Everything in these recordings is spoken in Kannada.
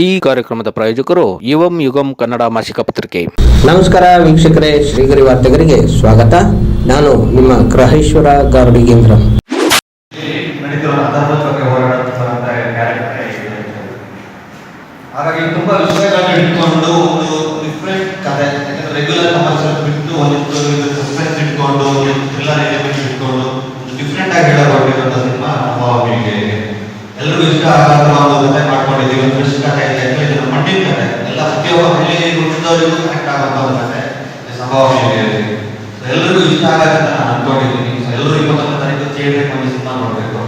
ಈ ಕಾರ್ಯಕ್ರಮದ ಪ್ರಾಯೋಜಕರು ಯುವಂ ಯುಗಂ ಕನ್ನಡ ಮಾಸಿಕ ಪತ್ರಿಕೆ. ನಮಸ್ಕಾರ ವೀಕ್ಷಕರೇ ಶ್ರೀಗರಿ ವಾರ್ತೆಗರಿಗೆ ಸ್ವಾಗತ. ನಾನು ನಿಮ್ಮ ಗ್ರಹೇಶ್ವರ ಗಾರ್ಡಿಗೇಂದ್ರ ಹಾಗಾಗಿ ತುಂಬಾ ವಿಷಯಗಳನ್ನ ಇಟ್ಕೊಂಡು ಒಂದು ಡಿಫ್ರೆಂಟ್ ಕಥೆ ಯಾಕಂದ್ರೆ ರೆಗ್ಯುಲರ್ ಕಮರ್ಷಿಯಲ್ ಬಿಟ್ಟು ಒಂದು ಸಸ್ಪೆನ್ಸ್ ಇಟ್ಕೊಂಡು ಒಂದು ಥ್ರಿಲ್ಲರ್ ಎಲಿಮೆಂಟ್ ಇಟ್ಕೊಂಡು ಡಿಫ್ರೆಂಟ್ ಆಗಿ ಹೇಳೋದು ಸಿನಿಮಾ ಅನುಭವ ಎಲ್ಲರೂ ಇಷ್ಟ ಆಗುತ್ತೆ ನಾವು ಅದನ್ನೇ ಮಾಡ್ಕೊಂಡಿದ್ದೀವಿ. ಕೃಷಿಕ ಕಾಯಿಲೆ ಇದನ್ನು ಮಣ್ಣಿನ ಕತೆ ಎಲ್ಲ ಪ್ರತಿಯೊಬ್ಬ ಹಳ್ಳಿ ಉಳಿದವರಿಗೂ ಕನೆಕ್ಟ್ ಆಗುವಂಥ ಒಂದು ಕತೆ ಸಂಭಾವನೆ ಎಲ್ಲರಿಗೂ ಇಷ್ಟ ಆಗತ್ತೆ ನಾನು ಅನ್ಕೊಂಡಿದ್ದೀನಿ. ಎಲ್ಲರೂ ಇಪ್ಪತ್ತೊಂದು ತಾರೀಕು ಥಿಯೇಟ್ರಿಗೆ ಬಂದು ಸಿನಿಮಾ ನೋಡ್ಬೇಕು.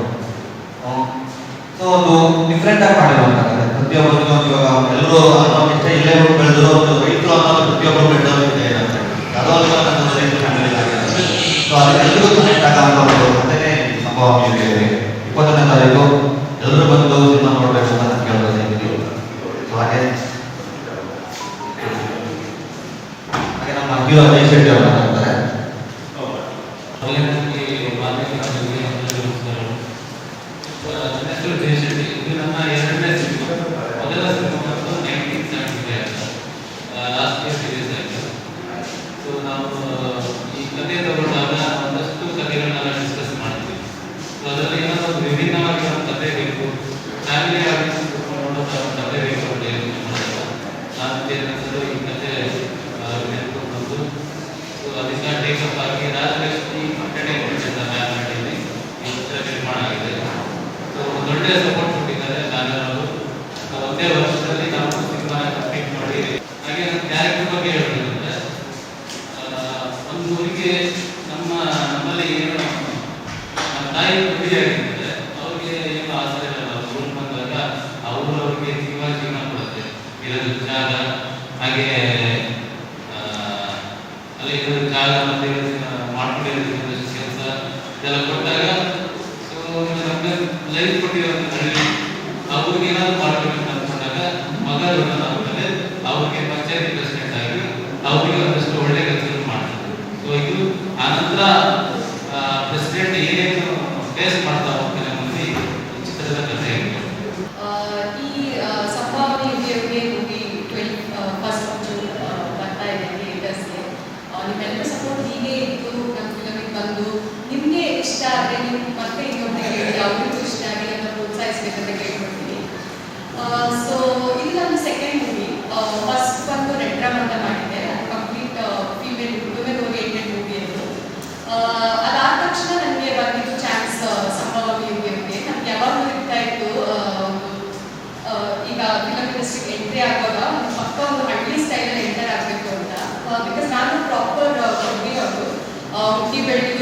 ಸೊ ಒಂದು ಡಿಫ್ರೆಂಟ್ ಆಗಿ ಮಾಡಿರುವಂತ ಕತೆ ಪ್ರತಿಯೊಬ್ಬರಿಗೂ ಒಂದು ಇವಾಗ ಎಲ್ಲರೂ ಅನ್ನೋ ಇಷ್ಟ ಇಲ್ಲೇ ಬೆಳೆದ್ರು ಒಂದು ರೈತರು ಅನ್ನೋದು ಪ್ರತಿಯೊಬ್ಬರು ಬೆಳೆದವರು ಇದೆ ಯಾವುದೋ ಒಂದು ರೈತರು ಸೊ ಅದೆಲ್ಲರಿಗೂ ಕನೆಕ್ಟ್ ಆಗುವಂಥ ಒಂದು ಕತೆ ಸಂಭಾವನೆ ಇದೆ. ಇಪ್ಪತ್ತೊಂದನೇ ತಾರೀಕು. ಎಲ್ಲರೂ ಬಂದು ನಿಮ್ಮ ನೋಡ್ಬೇಕು ಅಂತ ಕೇಳ್ಬೋದು ಹಾಗೆ ಹಾಗೆ ನಮ್ಮ ಅಜ್ಜಿ ಅಜಯ್ ಶೆಟ್ಟಿ ಅವರ ಪೂಜೆ ನಮ್ಮ ನಮ್ಮಲ್ಲಿ ಏನು ತಾಯಿ ನುಡಿಯಾಗಿದೆ 우리가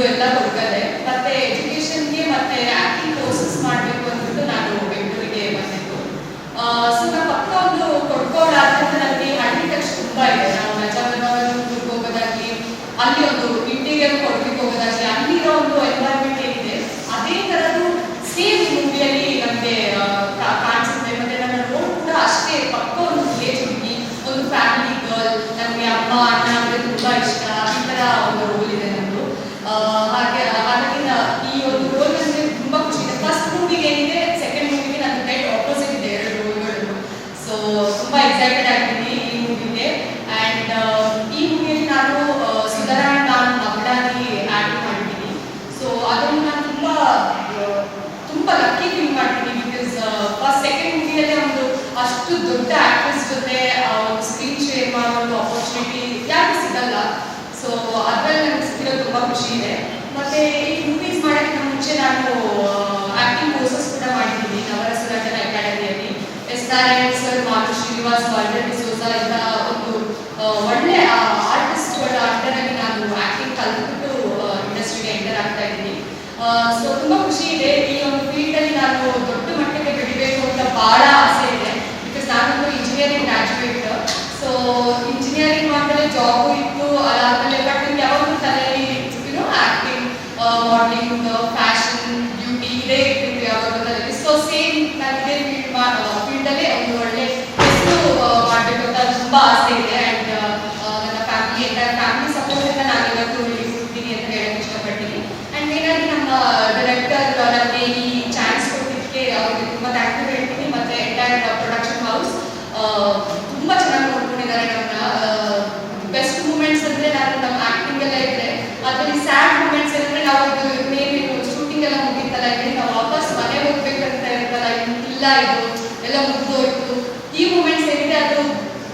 ಇದು ಎಲ್ಲ ಪಕ್ಕನೇ ಒಂದು ಫ್ಯಾಷನ್ ಬ್ಯೂಟಿ ಇದೇ ಇರ್ತಿತ್ತು ಯಾವುದಾದ್ರಲ್ಲಿ ಸೊ ಸೇಮ್ ನಾನು ಇದೇ ಫೀಲ್ಡ್ ಫೀಲ್ಡಲ್ಲೇ ಒಂದು ಒಳ್ಳೆ ಎಷ್ಟು ಮಾಡಬೇಕು ಅಂತ ತುಂಬ ಆಸೆ ಇದೆ. ಆ್ಯಂಡ್ ನನ್ನ ಫ್ಯಾಮಿಲಿ ಎಂಟರ್ ಫ್ಯಾಮಿಲಿ ಸಪೋರ್ಟಿಂದ ನಾನು ಇವತ್ತು ಇರ್ತೀನಿ ಅಂತ ಹೇಳಕ್ಕೆ ಇಷ್ಟಪಡ್ತೀನಿ. ಆ್ಯಂಡ್ ಮೇನಾಗಿ ನಮ್ಮ ಡೈರೆಕ್ಟರ್ ನನಗೆ ಈ ಚಾನ್ಸ್ ಕೊಟ್ಟಿದ್ದಕ್ಕೆ ಅವ್ರಿಗೆ ತುಂಬ ಥ್ಯಾಂಕ್ ಯು ಹೇಳ್ತೀನಿ. ಮತ್ತು ಎಂಟೈರ್ ಪ್ರೊಡಕ್ಷನ್ ಹೌಸ್ ಇದು ಎಲ್ಲ ಮುಗ್ದೋಯ್ತು ಈ ಮೂಮೆಂಟ್ಸ್ ಏನಿದೆ ಅದು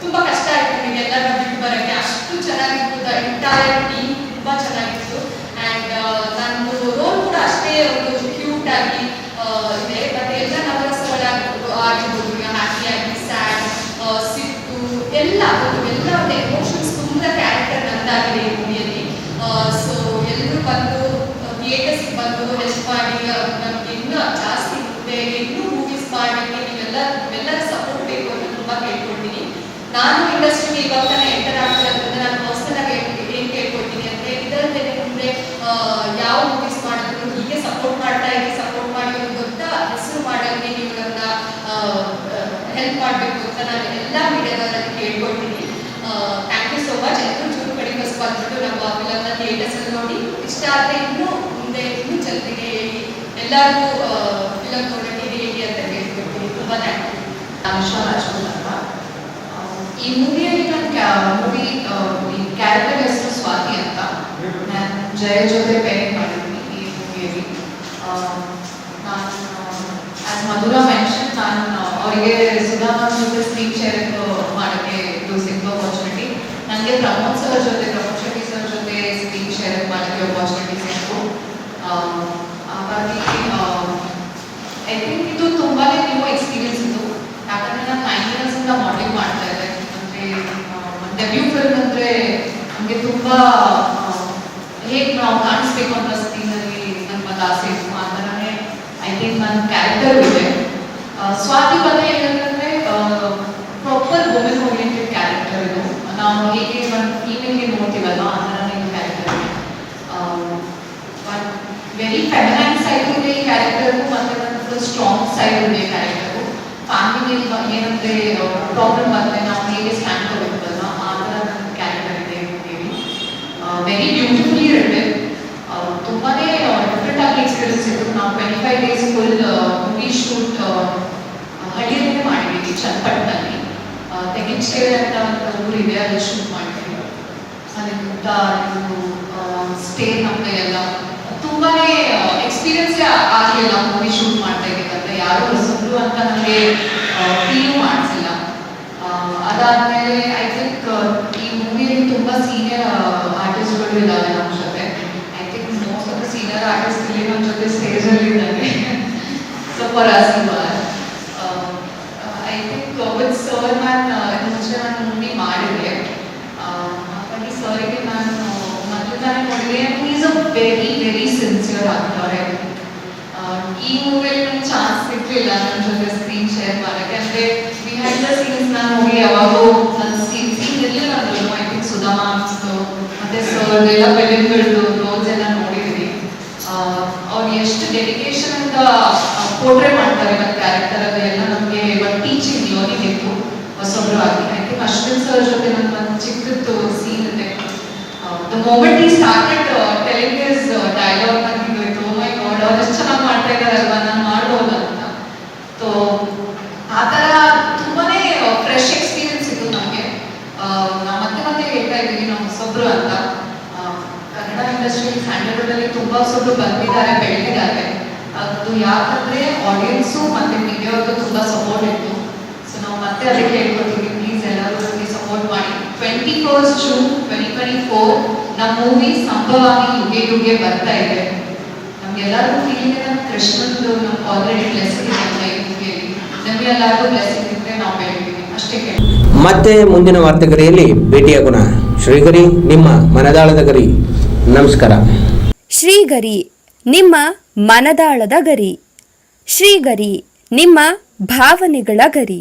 ತುಂಬಾ ಕಷ್ಟ ಆಯ್ತು ನನಗೆ ಎಲ್ಲರೂ ಬಿಟ್ಟು ಬರೋಕ್ಕೆ ಅಷ್ಟು ಚೆನ್ನಾಗಿತ್ತು ಎಂಟೈರ್ ಟೀಮ್ ತುಂಬ ಚೆನ್ನಾಗಿತ್ತು ಆ್ಯಂಡ್ ನಂದು ರೋಲ್ ಕೂಡ ಅಷ್ಟೇ ಒಂದು ಕ್ಯೂಟ್ ಆಗಿ ಆ, ಇದೆ ಮತ್ತೆ ಎಲ್ಲ ನವರಸಗಳಾಗಿರ್ಬೋದು ಆಗಿರ್ಬೋದು ಈಗ ಹ್ಯಾಪಿ ಆಗಿ ಸ್ಯಾಡ್ ಸಿಟ್ಟು ಎಲ್ಲ ಒಂದು ಎಲ್ಲ ಒಂದು ಎಮೋಷನ್ಸ್ ತುಂಬ ಕ್ಯಾರೆಕ್ಟರ್ ನಂದಾಗಿದೆ ಈ ಮೂವಿಯಲ್ಲಿ ಸೊ ಎಲ್ಲರೂ ಬಂದು ಥಿಯೇಟರ್ಸ್ಗೆ ಬಂದು ಹೆಲ್ಪ್ ಮಾಡಿ ನಮಗೆ ಇನ್ನೂ ಜಾಸ್ತಿ ಮುಂದೆ ಇನ್ನೂ ಮೂವೀಸ್ ಮಾಡಲಿಕ್ಕೆ ನೀವೆಲ್ಲ ನೀವೆಲ್ಲರ ಸಪೋರ್ಟ್ ಬೇಕು ಅಂತ ತುಂಬ ಕೇಳ್ಕೊಳ್ತೀನಿ ನಾನು ಇಂಡಸ್ಟ್ರಿಗೆ ಇವಾಗ ತಾನೇ ಎಂಟರ್ ಆಗ್ತಿರೋದ್ರಿಂದ ನಾನು ಪರ್ಸನಲ್ ಆಗಿ ಏನು ಕೇಳ್ಕೊಳ್ತೀನಿ ಅಂದರೆ ಇದರಲ್ಲೇ ಮುಂದೆ ಆ, ಯಾವ ಮೂವೀಸ್ ಮಾಡಿದ್ರು ಹೀಗೆ ಸಪೋರ್ಟ್ ಮಾಡ್ತಾ ಇರಿ ಸಪೋರ್ಟ್ ಮಾಡಿ ಒಂದು ದೊಡ್ಡ ಹೆಸರು ಮಾಡೋಕ್ಕೆ ನೀವು ನನ್ನ ಹೆಲ್ಪ್ ಮಾಡಬೇಕು ಅಂತ ನಾನು ಎಲ್ಲ ಮೀಡಿಯಾದವರಲ್ಲಿ ಕೇಳ್ಕೊಳ್ತೀನಿ ಥ್ಯಾಂಕ್ ಯು ಸೋ ಮಚ್ ಎಲ್ಲರೂ ಜೂನ್ ಟ್ವೆಂಟಿ ಬಂದ್ಬಿಟ್ಟು ನಮ್ಮ ಫಿಲಮ್ನ ಥಿಯೇಟರ್ಸಲ್ಲಿ ನೋಡಿ ಇಷ್ಟ ಆದರೆ ಇನ್ನೂ ಮುಂದೆ ಇನ್ನೂ ಜಲ್ದಿಗೆ ಹೇಳಿ ಎಲ್ಲರಿಗೂ ಫಿಲಮ್ ನೋಡೋಕ್ಕೆ ಹೇಳಿ ಅಂತ ಕೇಳ್ಕೊಡ್ತೀನಿ ತುಂಬಾ ಅನುಷಾ ರಾಜ್ಕುಮಾರ್ ಈ ಮೂವಿಯಲ್ಲಿ ನನ್ನ ಮೂವಿ ಈ ಕ್ಯಾರೆಕ್ಟರ್ ಹೆಸರು ಸ್ವಾತಿ ಅಂತ ನಾನು ಜಯ ಜೊತೆ ಪೇರೆಂಟ್ ಮಾಡಿದ್ದೀನಿ ಈ ಮೂವಿಯಲ್ಲಿ ನಾನು ಆಸ್ ಮಧುರಾ ಮೆನ್ಷನ್ ನಾನು ಅವರಿಗೆ ಸುಧಾಮನ್ ಜೊತೆ ಸ್ಕ್ರೀನ್ ಶೇರಿಂಗ್ ಮಾಡೋಕ್ಕೆ ಇದು ಸಿಕ್ಕ ಅಪರ್ಚುನಿಟಿ ನನಗೆ ಪ್ರಮೋದ್ ಸರ್ ಜೊತೆ ಪ್ರಮೋದ್ ಶೆಟ್ಟಿ ಸರ್ ಜೊತೆ ಸ್ಕ್ರೀನ್ ಶೇರಿಂಗ್ ಮಾಡೋಕ್ಕೆ ಅಪರ್ಚುನಿಟಿ ಸಿಕ್ತು ಆ, ಹಾಗಾಗಿ ಐ ಥಿಂಕ್ ಇದು ತುಂಬಾನೇ ನ್ಯೂ ಎಕ್ಸ್ಪೀರಿಯನ್ಸ್ ಇದು ಯಾಕಂದ್ರೆ ನಾನು ನೈನ್ ಇಯರ್ಸ್ ಇಂದ ಮಾಡೆಲಿಂಗ್ ಮಾಡ್ತಾ ಇದ್ದೆ ಅಂದ್ರೆ ಡೆಬ್ಯೂ ಫಿಲ್ಮ್ ಅಂದ್ರೆ ನಮಗೆ ತುಂಬಾ ಹೇಗೆ ನಾವು ಕಾಣಿಸ್ಬೇಕು ಅಂತ ಸ್ಕ್ರೀನಲ್ಲಿ ನನ್ನ ಆಸೆ ಇತ್ತು ಆ ಥರನೇ ಐ ಥಿಂಕ್ ನನ್ನ ಕ್ಯಾರೆಕ್ಟರ್ ಇದೆ ಆ, ಸ್ವಾತಿ ಬಗ್ಗೆ ಏನಂತಂದ್ರೆ ಪ್ರಾಪರ್ ವುಮೆನ್ ಓರಿಯೆಂಟೆಡ್ ಕ್ಯಾರೆಕ್ಟರ್ ಇದು ನಾವು ಹೇಗೆ ಒಂದು ಫೀಮೇಲ್ಗೆ ನೋಡ್ತೀವಲ್ಲ ಆ ಥರನೇ ಇದು ಕ್ಯಾರೆಕ್ಟರ್ ಇದೆ ವೆರಿ ಫೆಮಿನೈನ್ ಸೈಡ್ ಇದೆ ಈ ಕ್ಯಾರೆಕ್ಟರ್ ಮತ್ತೆ ಒಂದು ಸ್ಟ್ರಾಂಗ್ ಸೈಡ್ ಇದೆ ಕ್ಯಾರೆಕ್ಟರ್ ಫ್ಯಾಮಿಲಿ ಏನಂದ್ರೆ ಪ್ರಾಬ್ಲಮ್ ಬಂದ್ರೆ ನಾವು ಹೇಗೆ ಸ್ಟ್ಯಾಂಡ್ ತಗೋಬೇಕಲ್ಲ ಆ ಥರ ನನ್ನ ಕ್ಯಾರೆಕ್ಟರ್ ಇದೆ ಮೂವಿಯಲ್ಲಿ ವೆರಿ ಬ್ಯೂಟಿಫುಲಿ ರಿಟನ್ ತುಂಬಾನೇ ಡಿಫ್ರೆಂಟ್ ಆಗಿ ಎಕ್ಸ್ಪೀರಿಯನ್ಸ್ ಇತ್ತು ನಾವು twenty five days full movie shoot ಹಳ್ಳಿಯಲ್ಲೇ ಮಾಡಿದ್ದೀವಿ ಚನ್ನಪಟ್ಟಣದಲ್ಲಿ ತೆಗಿಂಚೇರಿ ಅಂತ ಒಂದು ಊರಿದೆ ಅಲ್ಲಿ ಶೂಟ್ ಮಾಡಿದ್ದೀವಿ ಅಲ್ಲಿ ಊಟ ಇದು ಸ್ಟೇ ನಮ್ದೆ ಎಲ್ಲ ತುಂಬಾನೇ ಎಕ್ಸ್ಪೀರಿಯನ್ಸ್ ಆಗಲಿಲ್ಲ ಮೂವಿ ಶೂಟ್ ಮಾಡ್ತಾ ಇದ್ದೀವಂತ ಯಾರು ಹೊಸಬ್ರು ಅಂತ ನನಗೆ ಫೀಲ್ ಮಾಡಿಸಿಲ್ಲ ಅದಾದ್ಮೇಲೆ ಐ ಥಿಂಕ್ ಈ ಮೂವಿಯಲ್ಲಿ ತುಂಬಾ ಸೀನಿಯರ್ ಆರ್ಟಿಸ್ಟ್ಗಳು ಇದ್ದಾವೆ ನಮ್ಮ ಜೊತೆ I think most of the senior artist ಇಲ್ಲಿ ನಮ್ಮ ಜೊತೆ ಸ್ಟೇಜ್ ಅಲ್ಲಿ ಇದ್ದಾರೆ ಸ್ವಲ್ಪ ರಾಸಿವಾರ್ ಐ ಥಿಂಕ್ ವಿತ್ ಸರ್ ನಾನು ಮುಂಚೆ ನಾನು ಮೂವಿ ಮಾಡಿದ್ದೆ ಆ, ಹಾಗಾಗಿ ಸರ್ಗೆ ನಾನು ಮೊದಲು ತಾನೇ ನೋಡಿದೆ is a very very sincere ಆಗ್ತಾರೆ ಈ ಮೂವಿಯಲ್ಲಿ ನಂಗೆ ಸಿಗ್ಲಿಲ್ಲ ನನ್ನ ಜೊತೆ ಸ್ಕ್ರೀನ್ ಶೇರ್ ಮಾಡಕ್ಕೆ ಅಂದ್ರೆ ಬಿಹೈಂಡ್ ದ ಸೀನ್ಸ್ ನಾನು ಹೋಗಿ ಯಾವಾಗೂ ನನ್ನ ಸೀನ್ ಸೀನ್ ಇರಲಿಲ್ಲ ಅಂದ್ರು ಐ ಥಿಂಕ್ ಸುಧಾಮ ಅನ್ಸ್ತು ಮತ್ತೆ ಸರ್ ಎಲ್ಲ ಫಿಲಿಮ್ಗಳದ್ದು ರೋಲ್ಸ್ ಎಲ್ಲ ನೋಡಿದ್ವಿ ಅವ್ರು ಎಷ್ಟು ಡೆಡಿಕೇಶನ್ ಅಂತ ಪೋರ್ಟ್ರೇ ಮಾಡ್ತಾರೆ ಮತ್ತೆ ಕ್ಯಾರೆಕ್ಟರ್ ಅದು ಎಲ್ಲ ನಮಗೆ ಒಂದು ಟೀಚಿಂಗ್ ಇತ್ತು ಹೊಸೊಬ್ರು ಆಗಿ ಐ ಥಿಂಕ್ ಅಶ್ವಿನ್ ಸರ್ ಜೊತೆ ನನ್ನ ಒಂದು ಚಿಕ್ಕದ್ದು ಸೀನ್ ಇದೆ the moment I started telling his dialogue ನನಗೆ ಇತ್ತು ಮೈ ಗಾಡ್ ಅವ್ರು ಎಷ್ಟು ಚೆನ್ನಾಗಿ ಮಾಡ್ತಾ ಇದ್ದಾರಲ್ವಾ ನಾನು ಮಾಡ್ಬೋದು ಅಂತ ಸೊ ಆ ಥರ ತುಂಬಾನೇ ಫ್ರೆಶ್ ಎಕ್ಸ್ಪೀರಿಯನ್ಸ್ ಇತ್ತು ನಮಗೆ ನಾವು ಮತ್ತೆ ಮತ್ತೆ ಹೇಳ್ತಾ ಇದ್ದೀವಿ ನಾವು ಹೊಸೊಬ್ರು ಅಂತ ಆ, ಕನ್ನಡ ಇಂಡಸ್ಟ್ರಿ ಸ್ಯಾಂಡಲ್ವುಡ್ ಅಲ್ಲಿ ತುಂಬಾ ಹೊಸಬ್ರು ಬಂದಿದ್ದಾರೆ ಬೆಳೆದಿದ್ದಾರೆ ಅದು ಯಾಕಂದ್ರೆ ಆಡಿಯನ್ಸು ಮತ್ತೆ ಮೀಡಿಯಾವ್ರದ್ದು ತುಂಬಾ ಸಪೋರ್ಟ್ ಇತ್ತು ಸೊ ನಾವು ಮತ್ತೆ ಅದಕ್ಕೆ ಹೇಳ್ಕೊತೀವಿ ಪ್ಲೀಸ್ ಎಲ್ಲರೂ ನಮಗೆ ಸಪೋರ್ಟ್ ಮಾಡಿ twenty first June twenty twenty four ನಮ್ಮ ಮೂವಿ ಸಂಭವಾಗಿ ಯುಗೆ ಯುಗೆ ಬರ್ತಾ ಇದೆ. ನಮ್ಗೆಲ್ಲರಿಗೂ ಫೀಲಿಂಗ್ ಇದೆ ನಮ್ಮ ಕೃಷ್ಣಂದು ನಮ್ಮ ಆಲ್ರೆಡಿ ಬ್ಲೆಸ್ಸಿಂಗ್ ಇದೆ ನಮ್ಮ ಮೂವಿಯಲ್ಲಿ ನಮ್ಗೆಲ್ಲರಿಗೂ ಬ್ಲೆಸ್ಸಿಂಗ್ ಇದ್ರೆ ನಾವು ಬೆಳಿತೀವಿ. ಅಷ್ಟೇ ಕೇಳಿ. ಮತ್ತೆ ಮುಂದಿನ ವಾರ್ತೆಗರಿಯಲ್ಲಿ ಭೇಟಿಯಾಗೋಣ ಶ್ರೀಗರಿ ನಿಮ್ಮ ಮನದಾಳದ ಗರಿ. ನಮಸ್ಕಾರ. ಶ್ರೀಗರಿ ನಿಮ್ಮ ಮನದಾಳದ ಗರಿ. ಶ್ರೀಗರಿ ನಿಮ್ಮ ಭಾವನೆಗಳ ಗರಿ.